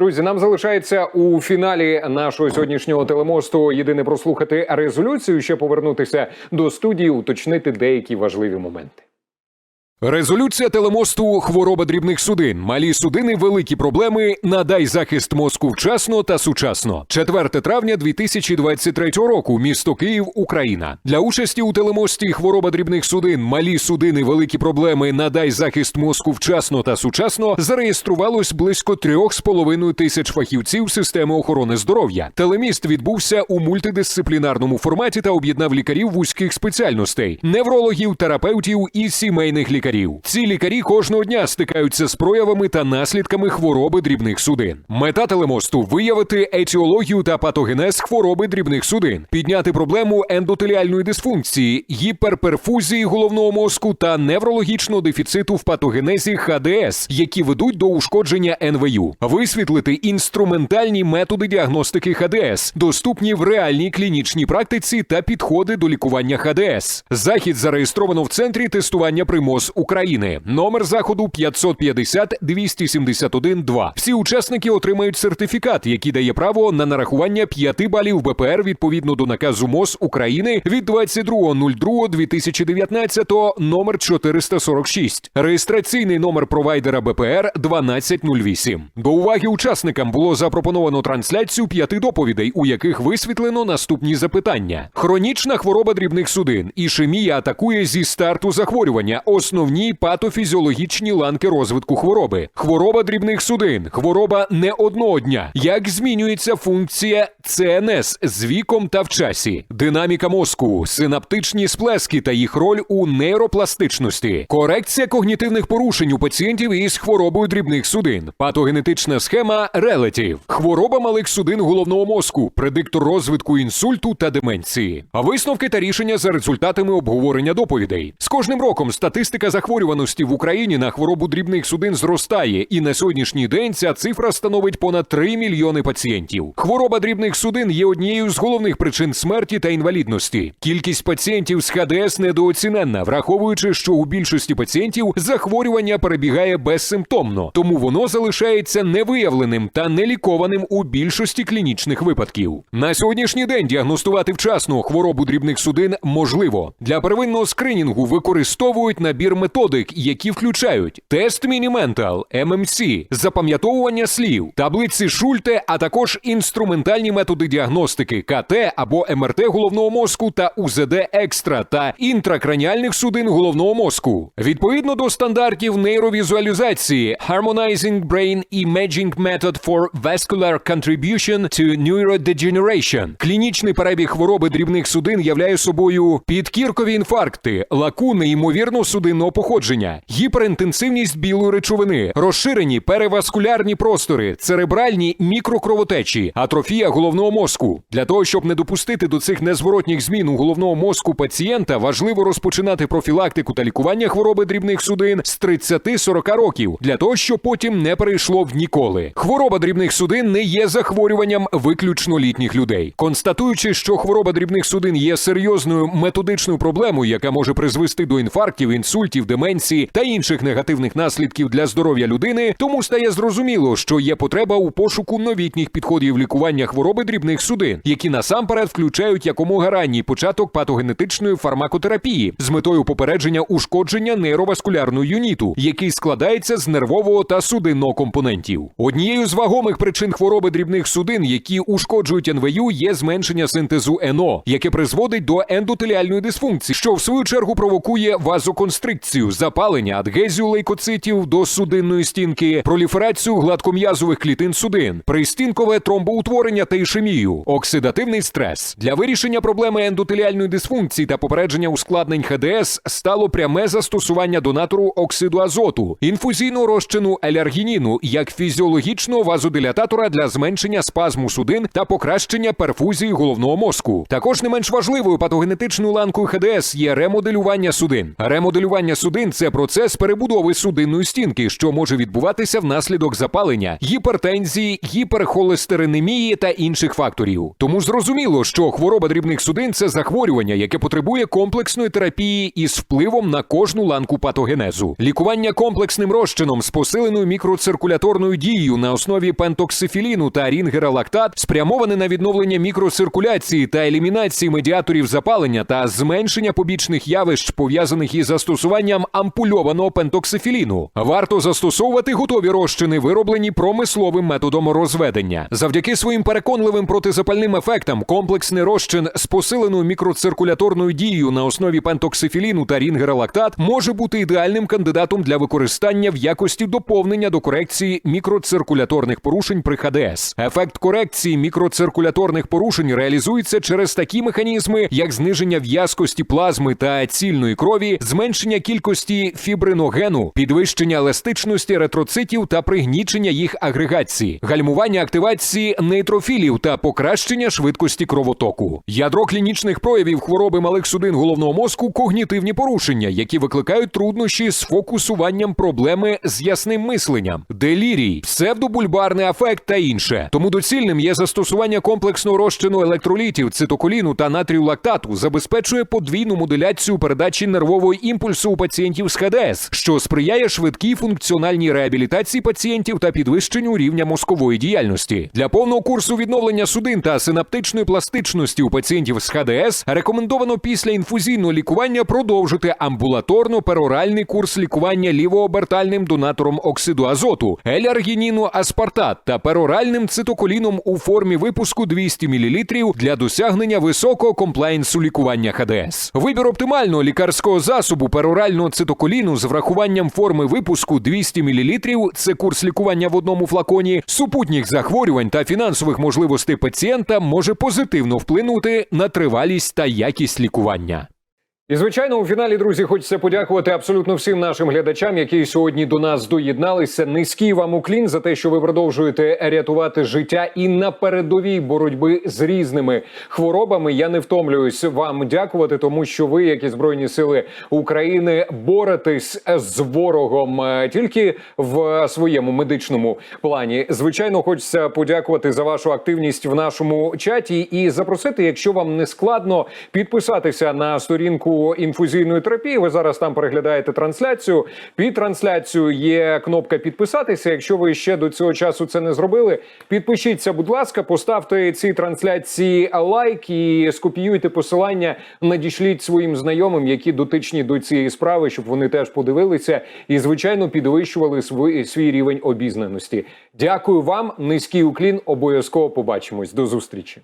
Друзі, нам залишається у фіналі нашого сьогоднішнього телемосту єдине прослухати резолюцію, ще повернутися до студії, уточнити деякі важливі моменти. Резолюція телемосту хвороба дрібних судин. Малі судини, великі проблеми. Надай захист мозку вчасно та сучасно. 4 травня 2023 року. Місто Київ, Україна. Для участі у телемості хвороба дрібних судин. Малі судини, великі проблеми. Надай захист мозку вчасно та сучасно. Зареєструвалось близько 3,5 тисяч фахівців системи охорони здоров'я. Телеміст відбувся у мультидисциплінарному форматі та об'єднав лікарів вузьких спеціальностей: неврологів, терапевтів і сімейних лікарів. Ці лікарі кожного дня стикаються з проявами та наслідками хвороби дрібних судин. Мета телемосту виявити етіологію та патогенез хвороби дрібних судин, підняти проблему ендотеліальної дисфункції, гіперперфузії головного мозку та неврологічного дефіциту в патогенезі ХДС, які ведуть до ушкодження НВЮ, висвітлити інструментальні методи діагностики ХДС, доступні в реальній клінічній практиці та підходи до лікування ХДС. Захід зареєстровано в центрі тестування примоз України. Номер заходу 550 271 2. Всі учасники отримають сертифікат, який дає право на нарахування 5 балів БПР відповідно до наказу МОЗ України від 22.02.2019 номер 446. Реєстраційний номер провайдера БПР 1208. До уваги учасникам було запропоновано трансляцію п'яти доповідей, у яких висвітлено наступні запитання: хронічна хвороба дрібних судин. Ішемія атакує зі старту захворювання. Основні патофізіологічні ланки розвитку хвороби. Хвороба дрібних судин. Хвороба не одного дня. Як змінюється функція ЦНС з віком та в часі, динаміка мозку, синаптичні сплески та їх роль у нейропластичності, корекція когнітивних порушень у пацієнтів із хворобою дрібних судин, патогенетична схема релетів, хвороба малих судин головного мозку, предиктор розвитку інсульту та деменції. Висновки та рішення за результатами обговорення доповідей. З кожним роком статистика захворюваності в Україні на хворобу дрібних судин зростає, і на сьогоднішній день ця цифра становить понад 3 мільйони пацієнтів. Хвороба дрібних судин є однією з головних причин смерті та інвалідності. Кількість пацієнтів з ХДС недооціненна, враховуючи, що у більшості пацієнтів захворювання перебігає безсимптомно, тому воно залишається невиявленим та нелікованим у більшості клінічних випадків. На сьогоднішній день діагностувати вчасно хворобу дрібних судин можливо. Для первинного скринінгу використовують набір методик, які включають тест Мініментал, ММС, запам'ятовування слів, таблиці Шульте, а також інструментальні методи діагностики КТ або МРТ головного мозку та УЗД екстра та інтракраніальних судин головного мозку. Відповідно до стандартів нейровізуалізації Harmonizing Brain Imaging Method for Vascular Contribution to Neurodegeneration. Клінічний перебіг хвороби дрібних судин являє собою підкіркові інфаркти, лакуни ймовірно судинного походження, гіперінтенсивність білої речовини, розширені переваскулярні простори, церебральні мікрокровотечі, атрофія головного мозку. Для того, щоб не допустити до цих незворотніх змін у головного мозку пацієнта, важливо розпочинати профілактику та лікування хвороби дрібних судин з 30-40 років, для того, щоб потім не перейшло в ніколи. Хвороба дрібних судин не є захворюванням виключно літніх людей. Констатуючи, що хвороба дрібних судин є серйозною методичною проблемою, яка може призвести до інфарктів, інсультів, деменції та інших негативних наслідків для здоров'я людини, тому стає зрозуміло, що є потреба у пошуку новітніх підходів лікування хвороби дрібних судин, які насамперед включають якомога ранній початок патогенетичної фармакотерапії з метою попередження ушкодження нейроваскулярного юніту, який складається з нервового та судинного компонентів. Однією з вагомих причин хвороби дрібних судин, які ушкоджують НВЮ, є зменшення синтезу НО, яке призводить до ендотеліальної дисфункції, що в свою чергу провокує вазоконстрикцію, запалення, адгезію лейкоцитів до судинної стінки, проліферацію гладком'язових клітин судин, пристінкове тромбоутворення та ішемію, оксидативний стрес. Для вирішення проблеми ендотеліальної дисфункції та попередження ускладнень ХДС стало пряме застосування донатору оксиду азоту, інфузійного розчину еляргініну як фізіологічного вазодилататора для зменшення спазму судин та покращення перфузії головного мозку. Також не менш важливою патогенетичною ланкою ХДС є ремоделювання судин. Ремоделювання судин це процес перебудови судинної стінки, що може відбуватися внаслідок запалення, гіпертензії, гіперхолестеринемії та інших факторів. Тому зрозуміло, що хвороба дрібних судин це захворювання, яке потребує комплексної терапії із впливом на кожну ланку патогенезу. Лікування комплексним розчином з посиленою мікроциркуляторною дією на основі пентоксифіліну та рінгералактат спрямоване на відновлення мікроциркуляції та елімінації медіаторів запалення та зменшення побічних явищ, пов'язаних із застосуванням ампульованого пентоксифіліну. Варто застосовувати готові розчини, вироблені промисловим методом розведення. Завдяки своїм переконливим протизапальним ефектам комплексний розчин з посиленою мікроциркуляторною дією на основі пентоксифіліну та рінгералактат може бути ідеальним кандидатом для використання в якості доповнення до корекції мікроциркуляторних порушень при ХДС. Ефект корекції мікроциркуляторних порушень реалізується через такі механізми, як зниження в'язкості плазми та цільної крові, зменшення кількості фібриногену, підвищення еластичності еритроцитів та пригнічення їх агрегації, гальмування активації нейтрофілів та покращення швидкості кровотоку. Ядро клінічних проявів хвороби малих судин головного мозку когнітивні порушення, які викликають труднощі з фокусуванням проблеми з ясним мисленням, делірій, псевдобульбарний афект та інше. Тому доцільним є застосування комплексного розчину електролітів, цитоколіну та натрію лактату, забезпечує подвійну моделяцію передачі нервового імпульсу у пацієнтів з ХДС, що сприяє швидкій функціональній реабілітації пацієнтів та підвищенню рівня мозкової діяльності. Для повного курсу відновлення судин та синаптичної пластичності у пацієнтів з ХДС рекомендовано після інфузійного лікування продовжити амбулаторно-пероральний курс лікування лівообертальним донатором оксиду азоту, еляргініну аспартат та пероральним цитоколіном у формі випуску 200 мл для досягнення високого комплаєнсу лікування ХДС. Вибір оптимального лікарського засобу перорального цитоколіну з врахуванням форми випуску 200 мл – це курс лікування в одному флаконі, супутніх захворювань та фінансових можливостей пацієнта може позитивно вплинути на тривалість та якість лікування. І звичайно, у фіналі, друзі, хочеться подякувати абсолютно всім нашим глядачам, які сьогодні до нас доєдналися. Низький вам уклін за те, що ви продовжуєте рятувати життя і на передовій боротьби з різними хворобами. Я не втомлююсь вам дякувати, тому що ви, як і збройні сили України, боретесь з ворогом е, тільки в своєму медичному плані. Звичайно, хочеться подякувати за вашу активність в нашому чаті і запросити, якщо вам не складно, підписатися на сторінку інфузійної терапії. Ви зараз там переглядаєте трансляцію. Під трансляцією є кнопка підписатися. Якщо ви ще до цього часу це не зробили, підпишіться, будь ласка, поставте цій трансляції лайк і скопіюйте посилання. Надішліть своїм знайомим, які дотичні до цієї справи, щоб вони теж подивилися і, звичайно, підвищували свій, свій рівень обізнаності. Дякую вам, низький уклін. Обов'язково побачимось. До зустрічі.